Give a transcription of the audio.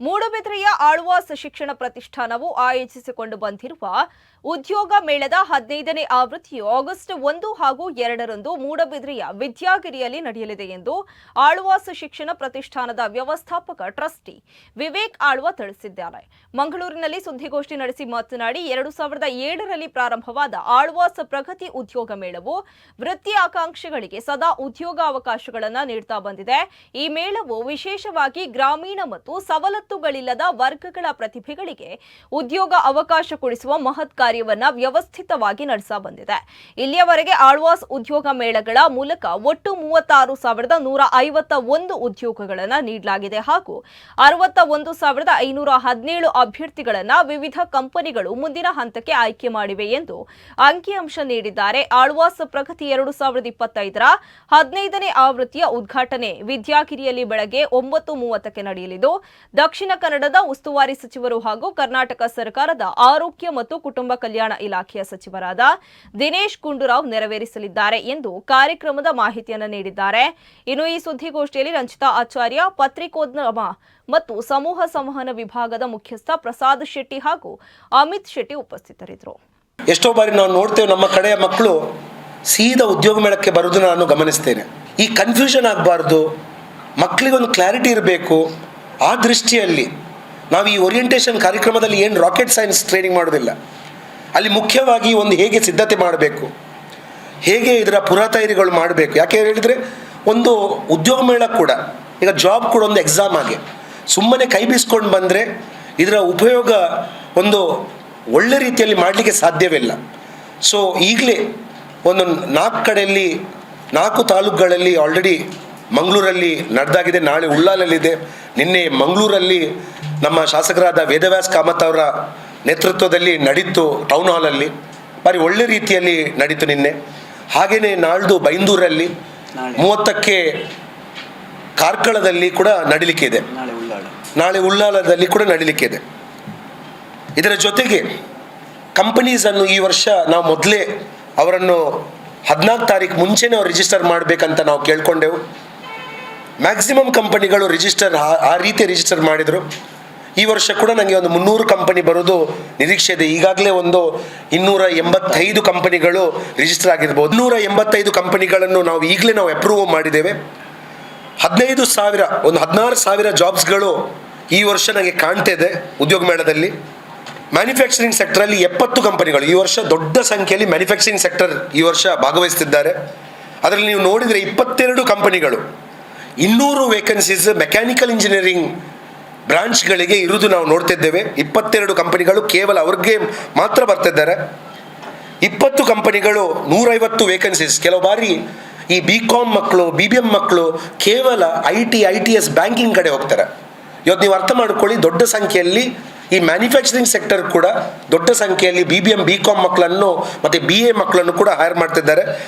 ಮೂಡುಬಿದಿರೆಯ ಆಳ್ವಾಸ್ ಶಿಕ್ಷಣ ಪ್ರತಿಷ್ಠಾನವು ಆಯೋಜಿಸಿಕೊಂಡು ಬಂದಿರುವ ಉದ್ಯೋಗ ಮೇಳದ ಹದಿನೈದನೇ ಆವೃತ್ತಿಯು ಆಗಸ್ಟ್ ಒಂದು ಹಾಗೂ ಎರಡರಂದು ಮೂಡಬಿದ್ರೆಯ ವಿದ್ಯಾಗಿರಿಯಲ್ಲಿ ನಡೆಯಲಿದೆ ಎಂದು ಆಳ್ವಾಸ್ ಶಿಕ್ಷಣ ಪ್ರತಿಷ್ಠಾನದ ವ್ಯವಸ್ಥಾಪಕ ಟ್ರಸ್ಟಿ ವಿವೇಕ್ ಆಳ್ವ ತಿಳಿಸಿದ್ದಾರೆ. ಮಂಗಳೂರಿನಲ್ಲಿ ಸುದ್ದಿಗೋಷ್ಠಿ ನಡೆಸಿ ಮಾತನಾಡಿ, ಎರಡು ಸಾವಿರದ ಏಳರಲ್ಲಿ ಪ್ರಾರಂಭವಾದ ಆಳ್ವಾಸ್ ಪ್ರಗತಿ ಉದ್ಯೋಗ ಮೇಳವು ವೃತ್ತಿ ಆಕಾಂಕ್ಷಿಗಳಿಗೆ ಸದಾ ಉದ್ಯೋಗಾವಕಾಶಗಳನ್ನು ನೀಡ್ತಾ ಬಂದಿದೆ. ಈ ಮೇಳವು ವಿಶೇಷವಾಗಿ ಗ್ರಾಮೀಣ ಮತ್ತು ಸವಲತ್ತುಗಳಿಲ್ಲದ ವರ್ಗಗಳ ಪ್ರತಿಭೆಗಳಿಗೆ ಉದ್ಯೋಗ ಅವಕಾಶ ಕೊಡಿಸುವ ಮಹತ್ ಕಾರ್ಯವನ್ನ ವ್ಯವಸ್ಥಿತವಾಗಿ ನಡೆಸ ಬಂದಿದೆ. ಇಲ್ಲಿಯವರೆಗೆ ಆಳ್ವಾಸ್ ಉದ್ಯೋಗ ಮೇಳಗಳ ಮೂಲಕ ಒಟ್ಟು ಮೂವತ್ತಾರು ಸಾವಿರದ ನೂರ ಐವತ್ತ ಒಂದು ಉದ್ಯೋಗಗಳನ್ನು ನೀಡಲಾಗಿದೆ ಹಾಗೂ ಅರವತ್ತ ಒಂದು ಸಾವಿರದ ಐನೂರ ಹದಿನೇಳು ಅಭ್ಯರ್ಥಿಗಳನ್ನ ವಿವಿಧ ಕಂಪನಿಗಳು ಮುಂದಿನ ಹಂತಕ್ಕೆ ಆಯ್ಕೆ ಮಾಡಿವೆ ಎಂದು ಅಂಕಿಅಂಶ ನೀಡಿದ್ದಾರೆ. ಆಳ್ವಾಸ್ ಪ್ರಗತಿ ಎರಡು ಸಾವಿರದ ಇಪ್ಪತ್ತೈದರ ಹದಿನೈದನೇ ಆವೃತ್ತಿಯ ಉದ್ಘಾಟನೆ ವಿದ್ಯಾಗಿರಿಯಲ್ಲಿ ಬೆಳಗ್ಗೆ ಒಂಬತ್ತು ಮೂವತ್ತಕ್ಕೆ ನಡೆಯಲಿದ್ದು, ದಕ್ಷಿಣ ಕನ್ನಡದ ಉಸ್ತುವಾರಿ ಸಚಿವರು ಹಾಗೂ ಕರ್ನಾಟಕ ಸರ್ಕಾರದ ಆರೋಗ್ಯ ಮತ್ತು ಕುಟುಂಬ ಕಲ್ಯಾಣ ಇಲಾಖೆಯ ಸಚಿವರಾದ ದಿನೇಶ್ ಗುಂಡೂರಾವ್ ನೆರವೇರಿಸಲಿದ್ದಾರೆ ಎಂದು ಕಾರ್ಯಕ್ರಮದ ಮಾಹಿತಿಯನ್ನು ನೀಡಿದ್ದಾರೆ. ಇನ್ನು ಈ ಸುದ್ದಿಗೋಷ್ಠಿಯಲ್ಲಿ ರಂಜಿತಾ ಆಚಾರ್ಯ, ಪತ್ರಿಕೋದ್ಯಮ ಮತ್ತು ಸಮೂಹ ಸಂವಹನ ವಿಭಾಗದ ಮುಖ್ಯಸ್ಥ ಪ್ರಸಾದ್ ಶೆಟ್ಟಿ ಹಾಗೂ ಅಮಿತ್ ಶೆಟ್ಟಿ ಉಪಸ್ಥಿತರಿದ್ದರು. ಎಷ್ಟೋ ಬಾರಿ ನಾವು ನೋಡ್ತೇವೆ ನಮ್ಮ ಕಡೆಯ ಮಕ್ಕಳು ಸೀದಾ ಉದ್ಯೋಗ ಮೇಳಕ್ಕೆ ಬರೋದನ್ನ ನಾನು ಗಮನಿಸ್ತೇನೆ. ಈ ಕನ್ಫ್ಯೂಷನ್ ಆಗಬಾರ್ದು. ಮಕ್ಕಳಿಗೊಂದು ಕ್ಲಾರಿಟಿ ಇರಬೇಕು. ಆ ದೃಷ್ಟಿಯಲ್ಲಿ ನಾವು ಈ ಓರಿಯೆಂಟೇಷನ್ ಕಾರ್ಯಕ್ರಮದಲ್ಲಿ ಏನು ರಾಕೆಟ್ ಸೈನ್ಸ್ ಟ್ರೈನಿಂಗ್ ಮಾಡೋದಿಲ್ಲ. ಅಲ್ಲಿ ಮುಖ್ಯವಾಗಿ ಒಂದು ಹೇಗೆ ಸಿದ್ಧತೆ ಮಾಡಬೇಕು, ಹೇಗೆ ಇದರ ಪುರಾತೈರಿಗಳು ಮಾಡಬೇಕು. ಯಾಕೆ ಹೇಳಿದರೆ, ಒಂದು ಉದ್ಯೋಗ ಮೇಳ ಕೂಡ, ಈಗ ಜಾಬ್ ಕೂಡ ಒಂದು ಎಕ್ಸಾಮ್ ಆಗಿ ಸುಮ್ಮನೆ ಕೈ ಬೀಸ್ಕೊಂಡು ಬಂದರೆ ಇದರ ಉಪಯೋಗ ಒಂದು ಒಳ್ಳೆ ರೀತಿಯಲ್ಲಿ ಮಾಡಲಿಕ್ಕೆ ಸಾಧ್ಯವಿಲ್ಲ. ಸೊ ಈಗಲೇ ಒಂದು ನಾಲ್ಕು ಕಡೆಯಲ್ಲಿ, ನಾಲ್ಕು ತಾಲೂಕುಗಳಲ್ಲಿ ಆಲ್ರೆಡಿ ಮಂಗಳೂರಲ್ಲಿ ನಡೆದಾಗಿದೆ ನಾಳೆ ಉಳ್ಳಾಲಲ್ಲಿದೆ. ನಿನ್ನೆ ಮಂಗಳೂರಲ್ಲಿ ನಮ್ಮ ಶಾಸಕರಾದ ವೇದವ್ಯಾಸ್ ಕಾಮತ್ ಅವರ ನೇತೃತ್ವದಲ್ಲಿ ನಡೀತು ಟೌನ್ ಹಾಲಲ್ಲಿ ಭಾರಿ ಒಳ್ಳೆ ರೀತಿಯಲ್ಲಿ ನಡೀತು ನಿನ್ನೆ. ಹಾಗೆಯೇ ನಾಳ್ದು ಬೈಂದೂರಲ್ಲಿ. ಮೂವತ್ತಕ್ಕೆ ಕಾರ್ಕಳದಲ್ಲಿ ಕೂಡ ನಡೀಲಿಕ್ಕೆ ಇದೆ. ನಾಳೆ ಉಳ್ಳಾಲದಲ್ಲಿ ಕೂಡ ನಡೀಲಿಕ್ಕೆ ಇದೆ. ಇದರ ಜೊತೆಗೆ ಕಂಪನೀಸನ್ನು ಈ ವರ್ಷ ನಾವು ಮೊದಲೇ ಅವರನ್ನು ಹದಿನಾಲ್ಕು ತಾರೀಕು ಮುಂಚೆನೇ ಅವ್ರು ರಿಜಿಸ್ಟರ್ ಮಾಡಬೇಕಂತ ನಾವು ಕೇಳ್ಕೊಂಡೆವು. ಮ್ಯಾಕ್ಸಿಮಮ್ ಕಂಪನಿಗಳು ರಿಜಿಸ್ಟರ್ ಆ ರೀತಿ ರಿಜಿಸ್ಟರ್ ಮಾಡಿದರು. ಈ ವರ್ಷ ಕೂಡ ನನಗೆ ಒಂದು ಮುನ್ನೂರು ಕಂಪನಿ ಬರೋದು ನಿರೀಕ್ಷೆ ಇದೆ. ಈಗಾಗಲೇ ಒಂದು ಇನ್ನೂರ ಎಂಬತ್ತೈದು ಕಂಪನಿಗಳು ರಿಜಿಸ್ಟರ್ ಆಗಿರ್ಬೋದು. ನೂರ ಎಂಬತ್ತೈದು ಕಂಪನಿಗಳನ್ನು ನಾವು ಈಗಲೇ ನಾವು ಅಪ್ರೂವ್ ಮಾಡಿದ್ದೇವೆ. ಹದಿನೈದು ಸಾವಿರ, ಒಂದು ಹದಿನಾರು ಸಾವಿರ ಜಾಬ್ಸ್ಗಳು ಈ ವರ್ಷ ನನಗೆ ಕಾಣ್ತಾ ಇದೆ ಉದ್ಯೋಗ ಮೇಳದಲ್ಲಿ. ಮ್ಯಾನುಫ್ಯಾಕ್ಚರಿಂಗ್ ಸೆಕ್ಟರಲ್ಲಿ ಎಪ್ಪತ್ತು ಕಂಪನಿಗಳು ಈ ವರ್ಷ ದೊಡ್ಡ ಸಂಖ್ಯೆಯಲ್ಲಿ ಮ್ಯಾನುಫ್ಯಾಕ್ಚರಿಂಗ್ ಸೆಕ್ಟರ್ ಈ ವರ್ಷ ಭಾಗವಹಿಸ್ತಿದ್ದಾರೆ. ಅದರಲ್ಲಿ ನೀವು ನೋಡಿದರೆ ಇಪ್ಪತ್ತೆರಡು ಕಂಪನಿಗಳು ಇನ್ನೂರು ವೇಕೆನ್ಸೀಸ್ ಮೆಕ್ಯಾನಿಕಲ್ ಇಂಜಿನಿಯರಿಂಗ್ ಬ್ರಾಂಚ್ಗಳಿಗೆ ಇರುವುದು ನಾವು ನೋಡ್ತಿದ್ದೇವೆ. ಇಪ್ಪತ್ತೆರಡು ಕಂಪನಿಗಳು ಕೇವಲ ಅವ್ರಿಗೆ ಮಾತ್ರ ಬರ್ತಿದ್ದಾರೆ. ಇಪ್ಪತ್ತು ಕಂಪನಿಗಳು ನೂರೈವತ್ತು ವೇಕೆನ್ಸೀಸ್ ಕೆಲವು ಬಾರಿ ಈ ಬಿ ಕಾಮ್ ಮಕ್ಕಳು ಬಿ ಬಿ ಎಂ ಮಕ್ಕಳು ಕೇವಲ I T I T S banking ಕಡೆ ಹೋಗ್ತಾರೆ. ಇವತ್ತು ನೀವು ಅರ್ಥ ಮಾಡ್ಕೊಳ್ಳಿ, ದೊಡ್ಡ ಸಂಖ್ಯೆಯಲ್ಲಿ ಈ ಮ್ಯಾನುಫ್ಯಾಕ್ಚರಿಂಗ್ ಸೆಕ್ಟರ್ ಕೂಡ ದೊಡ್ಡ ಸಂಖ್ಯೆಯಲ್ಲಿ B B M B com ಮಕ್ಕಳನ್ನು ಮತ್ತು ಬಿ ಎ ಮಕ್ಕಳನ್ನು ಕೂಡ ಹೈರ್ ಮಾಡ್ತಿದ್ದಾರೆ.